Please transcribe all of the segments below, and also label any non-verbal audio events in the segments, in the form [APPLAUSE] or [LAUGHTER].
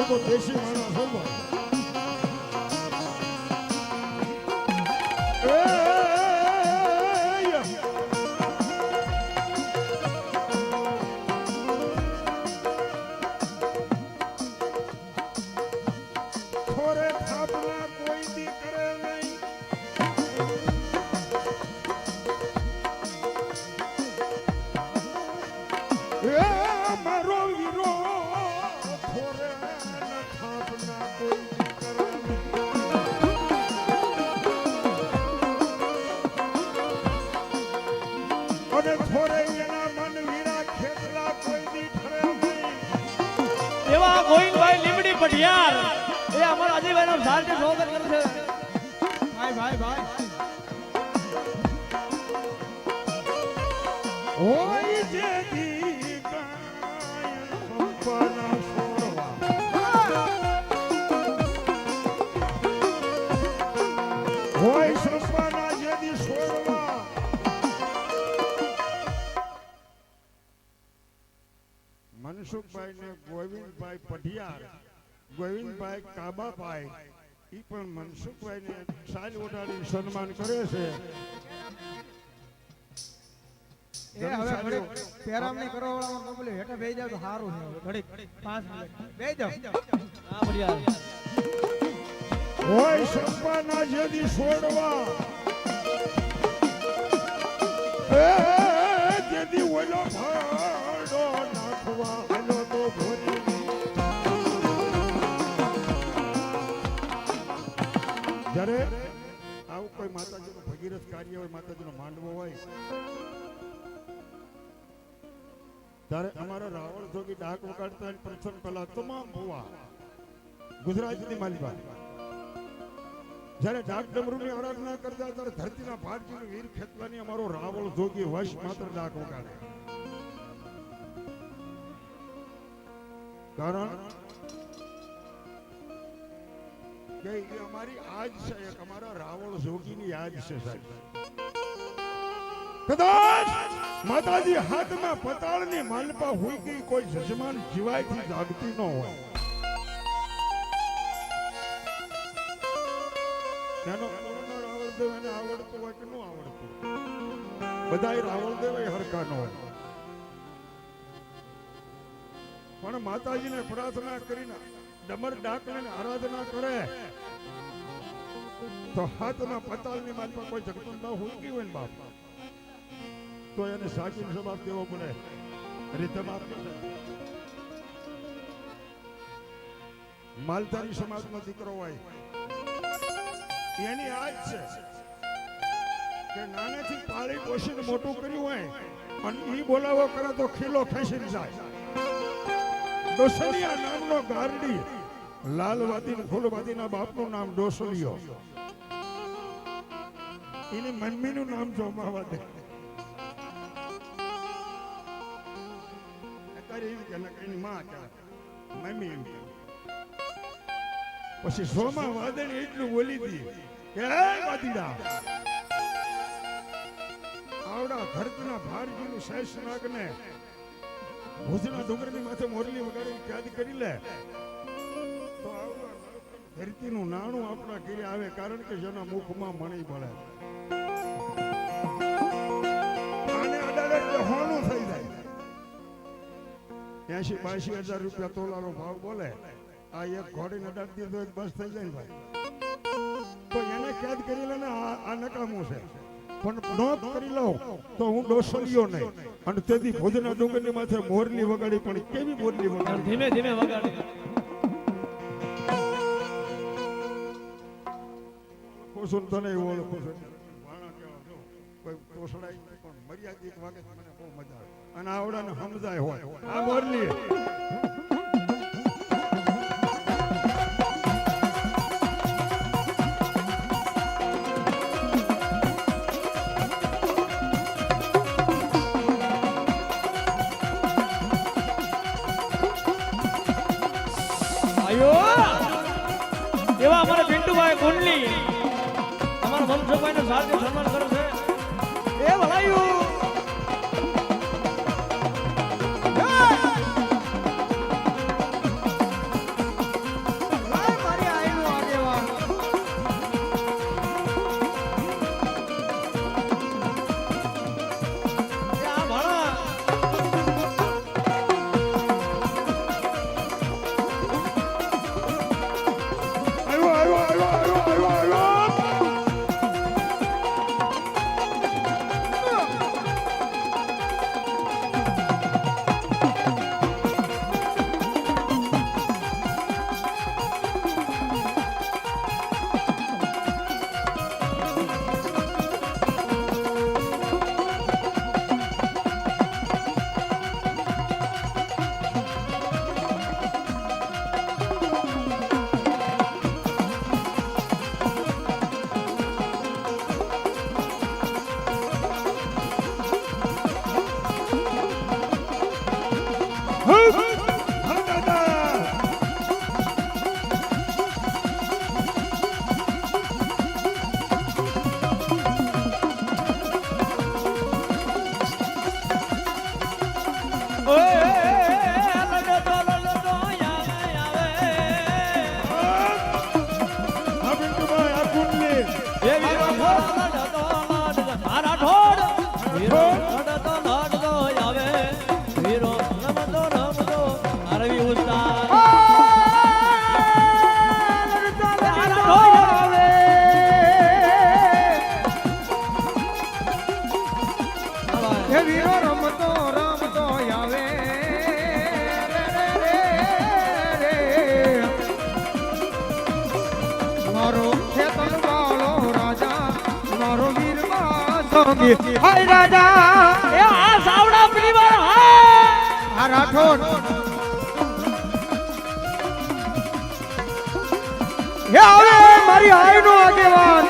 હું તો દેશી માણસ છું પઢિયાર એ અમારા અજયભાઈ નો સારથી સ્વાગત કરે છે. ભાઈ ભાઈ ભાઈ. ઓય જે દી સંપના છોડવા હોય. સંપના જે દી મનસુખભાઈ ને ગોવિંદભાઈ પઢિયાર. ગોવિંદભાઈ કાબાભાઈ એ પણ મનસુખભાઈ ને સાલ ઉડાડી સન્માન કરે છે. એ હવે ઘડીક પેરામણી કરવા વાળા કબૂલે હેઠા બેહી જાવ તો સારું છે ઘડીક પાંચ મિનિટ. બેહી જાવ હા પઢિયાર હોય સંપાના જેદી છોડવા. માતાજીનું ભગીરથ કાર્ય હોય, માતાજીનો માંડવો હોય. ત્યારે અમારા રાવણ જોગી ડાક વગાડતા પ્રથમ પહેલા તમામ ભુવા ગુજરાતની માલિકા જ્યારે ડાક ડમરૂની આરાધના કરતા ત્યારે ધરતીના ભારતીય વીર ખેતવાની અમારો રાવળ જોગી વશ માત્ર ડાક વગાડે કારણ કે એ અમારી છે, એક અમારા રાવળ જોગીની યાદ છે સાહેબ. કદાચ માતાજી હાથમાં પતાળની માલપા હોઈ ગઈ કોઈ જજમાન જીવાયથી જાગતી ન હોય. એનો રાવણદેવ એને આવડતું હોય કે ન આવડતું બધાય રાવણદેવ હરકા ન હોય. પણ માતાજીને પ્રાર્થના કરીને ડમર ડાકને આરાધના કરે. તો હાથમાં પતાલની માલમાં કોઈ જગદંબા ગઈ હોય ને બાપ? તો એને સાચી જવાબ દેવો પડે. રીતમ આપી માલધારી સમાજનો દીકરો હોય. એની આજ છે કે નાનેથી પાળી પોષીને મોટું કર્યું હોય અને એ બોલાવો કરે તો ખીલો ખેંચી જાય. ડોસલિયા નામનો ગારડી લાલવાદી ફૂલવાદીના બાપનું નામ ડોસલિયો એની મમ્મીનું નામ જોમાવા દે. પછી સોમા વાદળ એટલું બોલી દી કે "એ વાદીડા! આવડા ધરતીના ભારજીનું શેષ નાગને ભુજના ડુંગરની માથે મોરલી વગાડી યાદ કરી લે. તો આવડા ધરતીનું નાણું આપણા ઘરે આવે કારણ કે જેના મુખમાં મણી મળે. એસી બાસી હજાર રૂપિયા તોલાનો ભાવ બોલે. આ એક ઘોડીને અડાડી દીધો એક બસ થઈ જાય ભાઈ. તો એને કેદ કરી લે ને આ નકામું છે. પણ નોંધ કરી લઉં તો હું ડોસલિયો નહીં. અને તેથી ભુજના ડુંગરની માથે મોરલી વગાડી પણ કેવી મોરલી વગાડી? ધીમે ધીમે વગાડી. કોસુન તને ઓળખું છું? કોઈ તોસડાય પણ મર્યાદિત વાગે મને બહુ મજા આવે. અને આવડાને સમજાય હોય. આ મોરલી એવા અમારા પિન્ટુભાઈ કુંડલી અમારા મનસુખભાઈ નું સારથી સન્માન કરે છે. એ ભલાયું Huh? [LAUGHS] હાય રાજા એ આ સાવડા પેલી વાર હા રાઠોડ હે આવે મારી હાય નો આગેવાન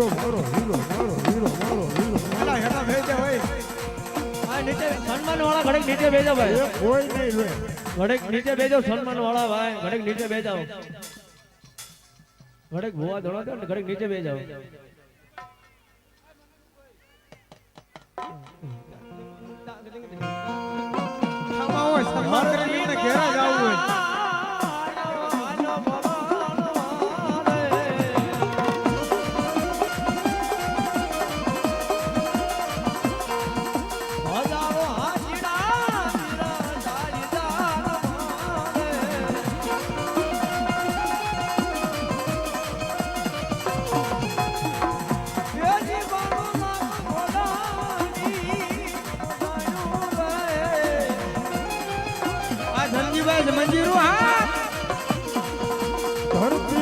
વીરો મારો હીરો મારો હીરો મારો વીરો હેડા હેલા ભેજે હોય. સન્માન વાળા ઘડીક નીચે ભેજો ભાઈ. કોઈ નહીં લે ઘડીક નીચે ભેજો સન્માન વાળા ભાઈ ઘડીક નીચે ભેજાઓ. ઘડીક ભૂવા ધોળા દો ને ઘડીક નીચે ભેજાઓ. સમાવો હોય મંજીરું હા. ધરતી